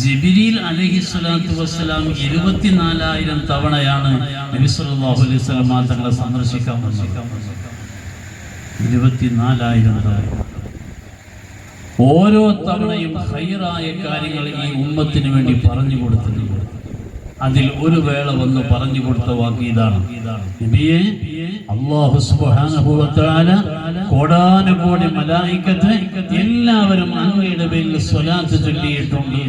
ജിബിരിൽ അലഹി സ്വലാത്തു വസ്സലാം ഇരുപത്തിനാലായിരം തവണയാണ് നബി അലൈഹി വസല്ലം തങ്ങളെ സന്ദർശിക്കാൻ ഇരുപത്തിനാലായിരം തവണ. ഓരോ തവണയും ഹൈറായ കാര്യങ്ങൾ ഈ ഉമ്മത്തിന് വേണ്ടി പറഞ്ഞു കൊടുത്തിട്ടുണ്ട്. അതിൽ ഒരു വേള വന്ന് പറഞ്ഞു കൊടുത്ത വാക്ക് ഇതാണ്. നബിയെ വ തആല കോടാനുകോടി മലായിക്കത്ത് എല്ലാവരും അങ്ങയുടെ പേരിൽ സ്വലാത്ത് ചൊല്ലിയിട്ടുണ്ട്.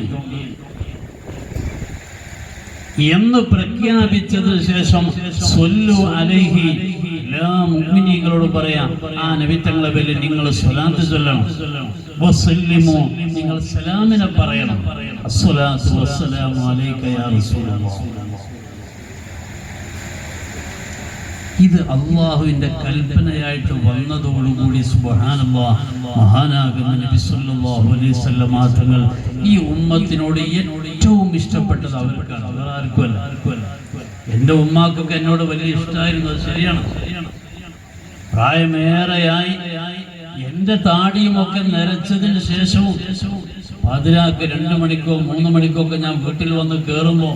എന്ന് പ്രഖ്യാപിച്ചതിന് ശേഷം സ്വല്ലു അലൈഹി എല്ലാ മുഅ്മിനീങ്ങളോട് പറയാം ആ നബിത്തങ്ങളെ പേരിൽ നിങ്ങൾ നിങ്ങൾ സലാമിനെ പറയണം. വസ്സലാമു അലൈക യാ ഇത് അള്ളാഹുവിന്റെ കൽപ്പനയായിട്ട് വന്നതോടുകൂടി സുബ്ഹാനല്ലാഹ് നബി അലൈഹി തങ്ങൾ ഈ ഉമ്മത്തിനോട് ഏറ്റവും ഇഷ്ടപ്പെട്ടത് അവർക്കാണ്. വേറെ ആർക്കുമല്ല. എന്റെ ഉമ്മാക്കൊക്കെ എന്നോട് വലിയ ഇഷ്ടമായിരുന്നു അത് ശരിയാണ്. പ്രായമേറെയായി എന്റെ താടിയുമൊക്കെ നരച്ചതിന് ശേഷവും പാതിരാക്ക് രണ്ടു മണിക്കോ മൂന്ന് മണിക്കോ ഒക്കെ ഞാൻ വീട്ടിൽ വന്ന് കേറുമ്പോ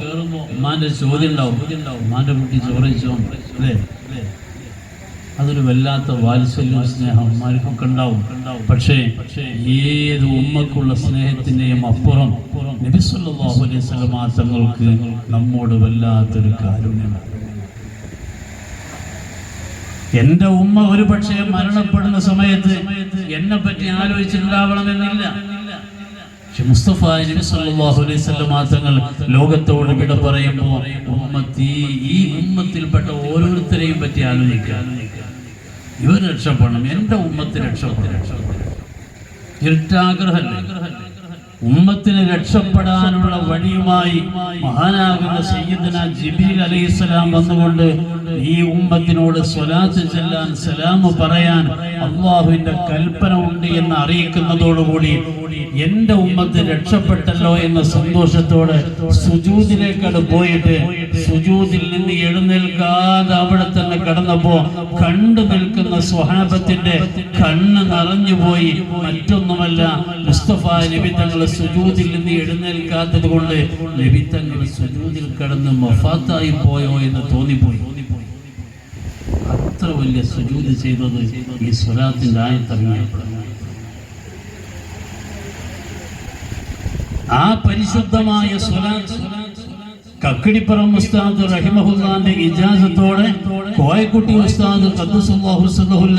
ഉമ്മാന്റെ ചോദ്യം ഉണ്ടാവും. ഉമ്മാന്റെ കുട്ടി ചോറിച്ചോ അല്ലേ? അതൊരു വല്ലാത്ത വാത്സല്യവും സ്നേഹം ഉമ്മാർക്കൊക്കെ ഉണ്ടാവും. പക്ഷേ ഏത് ഉമ്മക്കുള്ള സ്നേഹത്തിന്റെയും അപ്പുറം നബി സല്ലല്ലാഹു അലൈഹി തങ്ങൾക്ക് നമ്മോട് വല്ലാത്തൊരു കാരുണ്യമാണ്. എന്റെ ഉമ്മ ഒരു പക്ഷേ മരണപ്പെടുന്ന സമയത്ത് എന്നെ പറ്റി ആലോചിച്ചിട്ടുണ്ടാവണമെന്നില്ല. പക്ഷെ മുസ്തഫ സല്ലല്ലാഹു അലൈഹി വസല്ലം തങ്ങൾ ലോകത്തോട് വിട പറയുമ്പോൾ ഈ ഉമ്മത്തിൽപ്പെട്ട ഓരോരുത്തരെയും പറ്റി ആലോചിക്കുക. ഇവർ രക്ഷപ്പെടണം എന്റെ ഉമ്മത്ത് രക്ഷപ്പെടണം. ഇരുട്ടാഗ്രഹല്ലേ? ഉമ്മത്തിന് രക്ഷപ്പെടാനുള്ള വഴിയുമായി മഹാനാകുന്ന സയ്യിദന ജിബീൽ അലൈഹിസ്സലാം വന്നുകൊണ്ട് ഈ ഉമ്മത്തിനോട് സ്വലാത്ത് ചെല്ലാൻ സലാമ് പറയാൻ അള്ളാഹുവിന്റെ കൽപ്പന ഉണ്ട് എന്ന് അറിയിക്കുന്നതോടുകൂടി എന്റെ ഉമ്മത്ത് രക്ഷപ്പെട്ടല്ലോ എന്ന സന്തോഷത്തോടെ സുജൂദിലേക്കത് പോയിട്ട് സുജൂദിൽ നിന്ന് എഴുന്നേൽക്കാതെ അവിടെ കടന്നപ്പോ കണ്ടു നിൽക്കുന്ന സ്വഹാബത്തിന്റെ കണ്ണ് നിറഞ്ഞുപോയി. മറ്റൊന്നുമല്ല മുസ്തഫ നബി തങ്ങൾ സുജൂദിൽ നിന്ന് എഴുന്നേൽക്കാത്തത് കൊണ്ട് നബി തങ്ങൾ സുജൂദിൽ കടന്ന് മഫാത്തായി പോയോ എന്ന് തോന്നിപ്പോയി. അത്ര വലിയ സുജൂദ് ചെയ്തത് ഈ സ്വലാത്തിന്റെ ആയത്തിറങ്ങിയപ്പോഴാണ് ആ പരിശുദ്ധമായ സ്വലാത്ത് കക്കിടിപ്പുറം ഉസ്താദ് റഹിമഹുല്ലാന്റെ ഇജാസത്തോടെ കോയക്കുട്ടി ഉസ്താദ്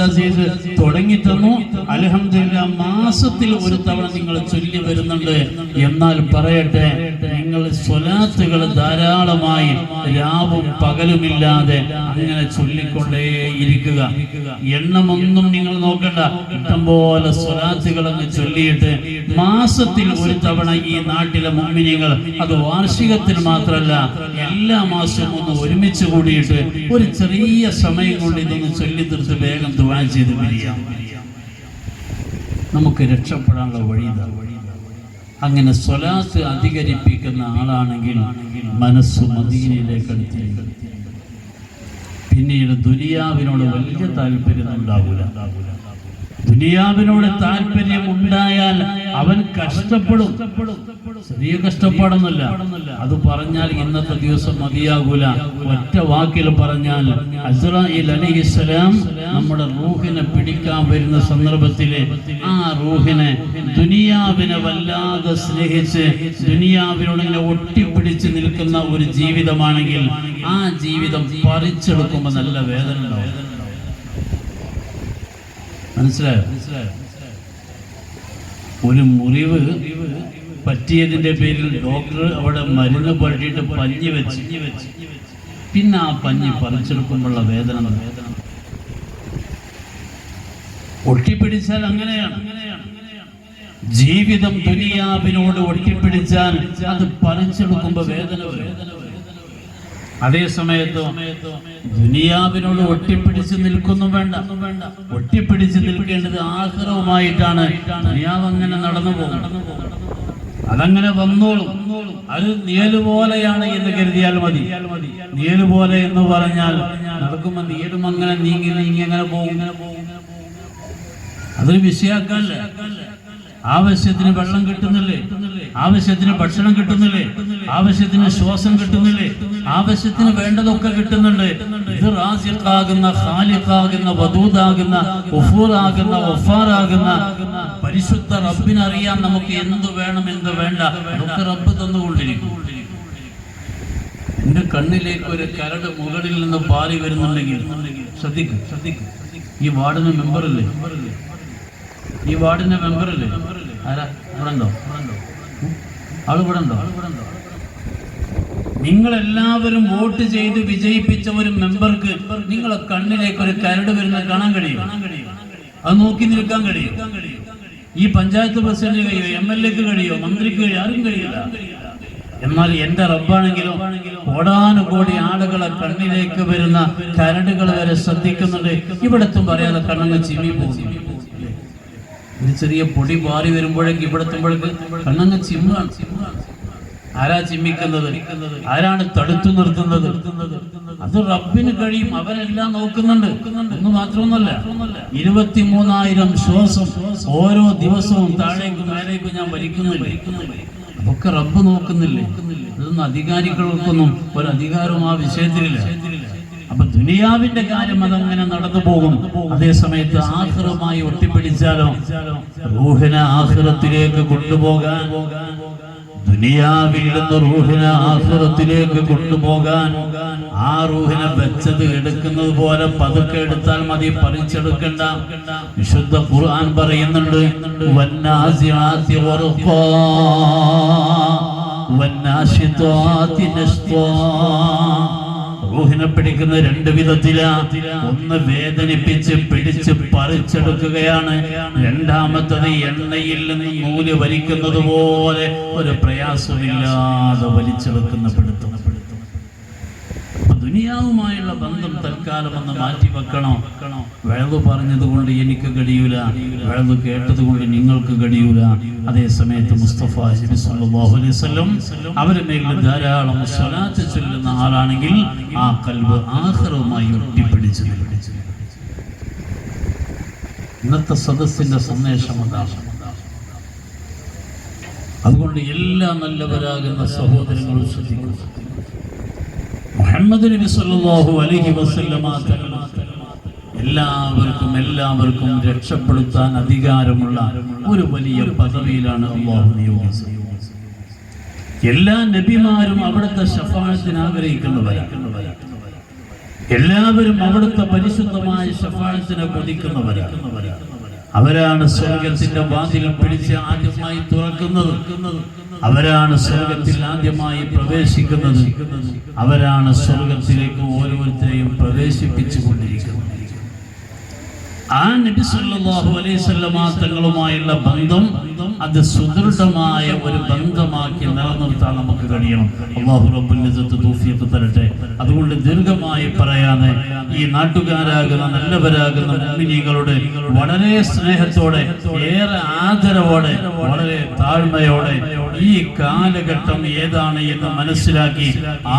അസീസ് തുടങ്ങി തന്നു. അൽഹംദുലില്ലാ മാസത്തിൽ ഒരു തവണ നിങ്ങൾ ചൊല്ലി വരുന്നുണ്ട്. എന്നാൽ പറയട്ടെ സ്വലാത്തുകൾ ധാരാളമായി രാവും പകലുമില്ലാതെ അങ്ങനെ ചൊല്ലിക്കൊണ്ടേ ഇരിക്കുക എണ്ണമൊന്നും നിങ്ങൾ നോക്കണ്ട. ഇഷ്ടംപോലെ സ്വലാത്തുകൾ അങ്ങ് ചൊല്ലിയിട്ട് മാസത്തിൽ ഒരു തവണ ഈ നാട്ടിലെ മുമ്മിനികൾ അത് വാർഷികത്തിൽ മാത്രമല്ല എല്ലാ മാസവും ഒന്ന് ഒരുമിച്ച് കൂടിയിട്ട് ഒരു ചെറിയ സമയം കൊണ്ട് ഇതൊന്ന് ചൊല്ലി തീർത്ത് വേഗം ദുവാ ചെയ്ത് പിരിയാം. നമുക്ക് രക്ഷപ്പെടാനുള്ള വഴി ഇതാ. അങ്ങനെ സ്വലാത്ത് അധികരിപ്പിക്കുന്ന ആളാണെങ്കിൽ മനസ്സ് മദീനയിലേക്ക് അടുത്തിരിക്കും. പിന്നീട് ദുനിയാവിനോട് വലിയ താല്പര്യം ഉണ്ടാവില്ല ദുനിയാവിനോട് താല്പര്യം ഉണ്ടായാൽ അവൻ കഷ്ടപ്പെടും. ചെറിയ കഷ്ടപ്പാടൊന്നുമില്ല. അത് പറഞ്ഞാൽ ഇന്നത്തെ ദിവസം മതിയാകൂല. ഒറ്റ വാക്കിൽ പറഞ്ഞാൽ അസ്രായിൽ അലിഹിസ്സലാം നമ്മുടെ റൂഹിനെ പിടിക്കാൻ വരുന്ന സന്ദർഭത്തിൽ ആ റൂഹിനെ ദുനിയാവിനെ വല്ലാതെ സ്നേഹിച്ച് ദുനിയാവിനോട് ഇങ്ങനെ ഒട്ടിപ്പിടിച്ച് നിൽക്കുന്ന ഒരു ജീവിതമാണെങ്കിൽ ആ ജീവിതം പറിച്ചെടുക്കുമ്പോൾ നല്ല വേദന ഉണ്ടാവും. മനസ്സിലായോ? ഒരു മുറിവ് പറ്റിയതിന്റെ പേരിൽ ഡോക്ടർ അവിടെ മരുന്ന് പറ്റിയിട്ട് പഞ്ഞി വെച്ച്. പിന്നെ ആ പഞ്ഞി പറിച്ചെടുക്കുമ്പോഴുള്ള വേദന വേദന ഒട്ടിപ്പിടിച്ചാൽ അങ്ങനെയാണ്. ജീവിതം ദുനിയാവിനോട് ഒട്ടിപ്പിടിച്ചാൽ അത് പറിച്ചെടുക്കുമ്പോ വേദന അതേ സമയത്ത് ദുനിയാവിനോട് ഒട്ടിപ്പിടിച്ച് നിൽക്കുന്നു വേണ്ട. ഒട്ടിപ്പിടിച്ച് നിൽക്കേണ്ടത് ആഗ്രഹവുമായിട്ടാണ് ദുനിയാവ് അങ്ങനെ നടന്നു പോകും അതങ്ങനെ വന്നോളും. അത് നിയലുപോലെയാണ് എന്ന് കരുതിയാൽ മതി. നിയലുപോലെ എന്ന് പറഞ്ഞാൽ നടക്കുമ്പോ നിയലും അങ്ങനെ നീങ്ങി നീങ്ങി അങ്ങനെ പോകും അതൊരു വിഷയാക്കല്ല ആവശ്യത്തിന് വെള്ളം കിട്ടുന്നില്ലേ? ആവശ്യത്തിന് ഭക്ഷണം കിട്ടുന്നില്ലേ? ആവശ്യത്തിന് ശ്വാസം കിട്ടുന്നില്ലേ? ആവശ്യത്തിന് വേണ്ടതൊക്കെ കിട്ടുന്നുണ്ട്. ഇത് റാസിഖാകുന്ന ഖാലിഖാകുന്ന വദൂദാകുന്ന ഉഫൂറാകുന്ന ഒഫാറാകുന്ന പരിശുദ്ധ റബ്ബിനറിയാൻ നമുക്ക് എന്ത് വേണം എന്ത് വേണ്ട അതൊക്കെ റബ്ബ് തന്നുകൊണ്ടിരിക്കും. എന്റെ കണ്ണിലേക്ക് ഒരു കരട് മുകളിൽ നിന്ന് പാറി വരുന്നുണ്ടെങ്കിൽ ശ്രദ്ധിക്കും ഈ വാർഡിന് മെമ്പറല്ലേ? ഈ വാർഡിന്റെ മെമ്പറല്ലേ? ആരാ? ഇവിടെ എല്ലാവരും വോട്ട് ചെയ്ത് വിജയിപ്പിച്ച ഒരു മെമ്പർക്ക് നിങ്ങളെ കണ്ണിലേക്ക് ഒരു കരട് വരുന്ന കാണാൻ കഴിയും. അത് നോക്കി നിൽക്കാൻ കഴിയും. ഈ പഞ്ചായത്ത് പ്രസിഡന്റ് കഴിയോ എം എൽ എക്ക് കഴിയോ മന്ത്രിക്ക് കഴിയോ ആരും കഴിയില്ല. എന്നാൽ എന്റെ റബ്ബാണെങ്കിലോ കോടാനുകോടി ആളുകളെ കണ്ണിലേക്ക് വരുന്ന കരടുകൾ വരെ ശ്രദ്ധിക്കുന്നുണ്ട്. ഇവിടത്തും പറയാതെ കണ്ണങ്ങ് ചിമ്മി പോകുന്നു. ഒരു ചെറിയ പൊടി മാറി വരുമ്പോഴേക്ക് ഇവിടെ എത്തുമ്പോഴേക്ക് കണ്ണങ്ങ് ചിമ്മാണ്. ആരാ ചിമ്മിക്കുന്നത്? ആരാണ് തടുത്തു നിർത്തുന്നത്? അത് റബ്ബിന് കഴിയും. അവരെല്ലാം നോക്കുന്നുണ്ട്. ഒന്ന് മാത്രമൊന്നുമല്ല ഇരുപത്തിമൂന്നായിരം ശ്വാസം ഓരോ ദിവസവും താഴേക്കും മേലേക്കും ഞാൻ വലിക്കുന്നില്ല ഒക്കെ റബ്ബ് നോക്കുന്നില്ലേ? അതൊന്നും അധികാരികൾക്കൊന്നും ഒരു അധികാരവും ആ വിഷയത്തിലില്ല. അപ്പൊ ദുനിയാവിന്റെ കാര്യം അതങ്ങനെ നടന്നു പോകും. അതേ സമയത്ത് ആഹ്റമായി ഒട്ടിപ്പിടിച്ചാലോ? റൂഹിനെ ആഹ്റത്തിലേക്ക് കൊണ്ടുപോകാൻ. ദുനിയാവിൽ നിന്ന് റൂഹിനെ ആഹ്റത്തിലേക്ക് കൊണ്ടുപോകാൻ. ആ റൂഹിനെ വെച്ചത് എടുക്കുന്നത് പോലെ പതുക്കെ എടുത്താൽ മതി പറിച്ചെടുക്കണ്ട. വിശുദ്ധ ഖുർആൻ പറയുന്നുണ്ട് നശ്താ റൂഹിനെ പിടിക്കുന്ന രണ്ട് വിധത്തിലാ ഒന്ന് വേദനിപ്പിച്ച് പിടിച്ച് പറിച്ചെടുക്കുകയാണ്. രണ്ടാമത്തത് എണ്ണയിൽ നിന്ന് നൂൽ വലിക്കുന്നത് പോലെ ഒരു പ്രയാസമില്ലാതെ വലിച്ചെടുക്കുന്ന പിടുത്തം. ദുനിയാവുമായുള്ള ബന്ധം തൽക്കാലം ഒന്ന് മാറ്റി വെക്കണോ. വെളവ് പറഞ്ഞത് കൊണ്ട് എനിക്ക് കഴിയൂല. കേട്ടത് കൊണ്ട് നിങ്ങൾക്ക് കഴിയൂല. അതേ സമയത്ത് മുസ്തഫ നബി സല്ലല്ലാഹു അലൈഹി വസല്ലം അവരുടെ മേലിൽ ധാരാളം സ്വലാത്ത് ചൊല്ലുന്ന ആളാണെങ്കിൽ ആ കൽബ് ആഹ്റവുമായി ഒട്ടിപ്പിടിച്ച് പിടിച്ച് ഇന്നത്തെ സദസ്സിന്റെ സന്ദേശം അതാണ് അതുകൊണ്ട് എല്ലാ നല്ലവരാകുന്ന സഹോദരങ്ങളും ശ്രദ്ധിക്കുന്നു മുഹമ്മദ് നബി സല്ലല്ലാഹു അലൈഹി വസല്ലമ എല്ലാവർക്കും എല്ലാവർക്കും രക്ഷപ്പെടുത്താൻ അധികാരമുള്ള ഒരു വലിയ പദവിയിലാണ് അള്ളാഹു നിയോഗിച്ചത്. എല്ലാ നബിമാരും അവിടുത്തെ ഷഫാഴത്തിന് ആഗ്രഹിക്കുന്നവരാണ് എല്ലാവരും അവിടുത്തെ പരിശുദ്ധമായ ഷഫാഴത്തിനെ കൊതിക്കുന്നവരാണ് അവരാണ് സ്വർഗത്തിന്റെ വാതിൽ പിടിച്ച് ആദ്യമായി തുറക്കുന്നത്. അവരാണ് സ്വർഗത്തിൽ ആദ്യമായി പ്രവേശിക്കുന്നത്. അവരാണ് സ്വർഗത്തിലേക്ക് ഓരോരുത്തരെയും പ്രവേശിപ്പിച്ചു കൊണ്ടിരിക്കുന്നത് ആ നബി സല്ലല്ലാഹു അലൈഹി വസല്ലമ തങ്ങളുമായുള്ള ബന്ധം അത് സുദൃഢമായ ഒരു ബന്ധമാക്കി നിലനിർത്താൻ നമുക്ക് കഴിയണം. അള്ളാഹു റബ്ബുൽ ഇസ്സത്ത് തൗഫീഖ് തരട്ടെ. അതുകൊണ്ട് ദീർഘമായി പറയാതെ ഈ നാട്ടുകാരാകുന്ന നല്ലവരാകുന്ന മുഅ്മിനീകളുടെ വളരെ സ്നേഹത്തോടെ ഏറെ ആദരവോടെ വളരെ താഴ്മയോടെ ഈ കാലഘട്ടം ഏതാണ് എന്ന് മനസ്സിലാക്കി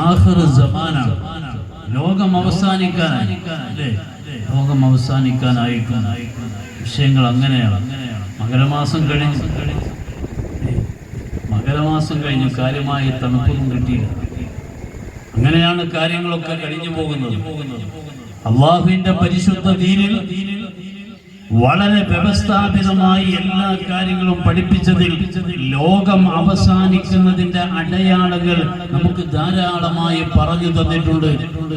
ആഖിർ സമാനാണ്. ലോകം അവസാനിക്കാനായി അല്ലേ? ലോകം അവസാനിക്കാനായിട്ടും വിഷയങ്ങൾ അങ്ങനെയാണ്. മകരമാസം കഴിഞ്ഞു. മകരമാസം കഴിഞ്ഞു. കാര്യമായി തണുപ്പൊന്നും കിട്ടിയില്ല. അങ്ങനെയാണ് കാര്യങ്ങളൊക്കെ കഴിഞ്ഞു പോകുന്നത്. അള്ളാഹുവിന്റെ പരിശുദ്ധ ദീനിൽ വളരെ വ്യവസ്ഥാപിതമായി എല്ലാ കാര്യങ്ങളും പഠിപ്പിച്ചതിൽ ലോകം അവസാനിക്കുന്നതിന്റെ അടയാളങ്ങൾ നമുക്ക് ധാരാളമായി പറഞ്ഞു തന്നിട്ടുണ്ട്.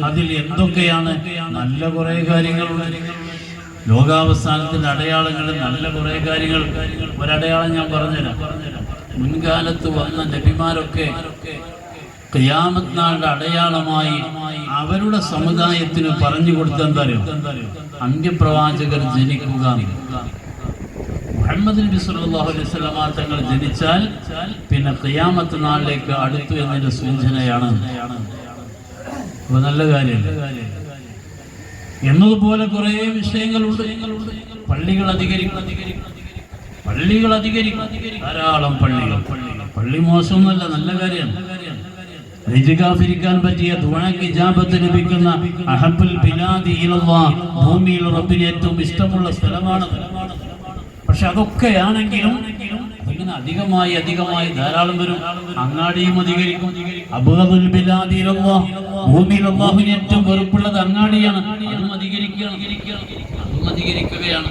അതിൽ എന്തൊക്കെയാണ്? നല്ല കുറെ കാര്യങ്ങളുണ്ട്. ലോകാവസാനത്തിന്റെ അടയാളങ്ങൾ നല്ല കുറെ കാര്യങ്ങൾ. ഒരടയാളം ഞാൻ പറഞ്ഞുതരാം. മുൻകാലത്ത് വന്ന നബിമാരൊക്കെ ക്രിയാമത്നാളുടെ നാളുടെ അടയാളമായി അവരുടെ സമുദായത്തിന് പറഞ്ഞു കൊടുത്തെന്താ എന്താ അറിയോ? അന്ത്യപ്രവാചകർ ജനിക്കുക. മുഹമ്മദ് നബി സല്ലല്ലാഹു അലൈഹി വസല്ലം തങ്ങൾ ജനിച്ചാൽ പിന്നെ ഖിയാമത്ത് നാളിലേക്ക് അടുത്തു എന്നതിന്റെ സൂചനയാണ്. നല്ല കാര്യം. എന്നതുപോലെ കുറെ വിഷയങ്ങളുണ്ട്. പള്ളികൾ അധികരിക്കും. പള്ളികൾ അധികരിക്കും. ധാരാളം പള്ളികൾ. പള്ളി മോശമൊന്നുമല്ല നല്ല കാര്യമാണ് റിജികാഫിരിക്കാൻ പറ്റിയ ദുണക്ക് ജാപത്ത് ലഭിക്കുന്ന അഹബുൽ ബിലാദി ഭൂമിയിൽ റബ്ബിന് ഏറ്റവും ഇഷ്ടമുള്ള സ്ഥലമാണ്. പക്ഷെ അതൊക്കെയാണെങ്കിലും ഇങ്ങനെ അധികമായി അധികമായി ധാരാളം വരും. അങ്ങാടിയും അധികരിക്കും. അബുദുൽ ബിലാദി ഭൂമിയിൽ അള്ളാഹുവിന് ഏറ്റവും വെറുപ്പുള്ളത് അങ്ങാടിയാണ്. അതും അധികരിക്കുകയാണ്. അതും അധികരിക്കുകയാണ്.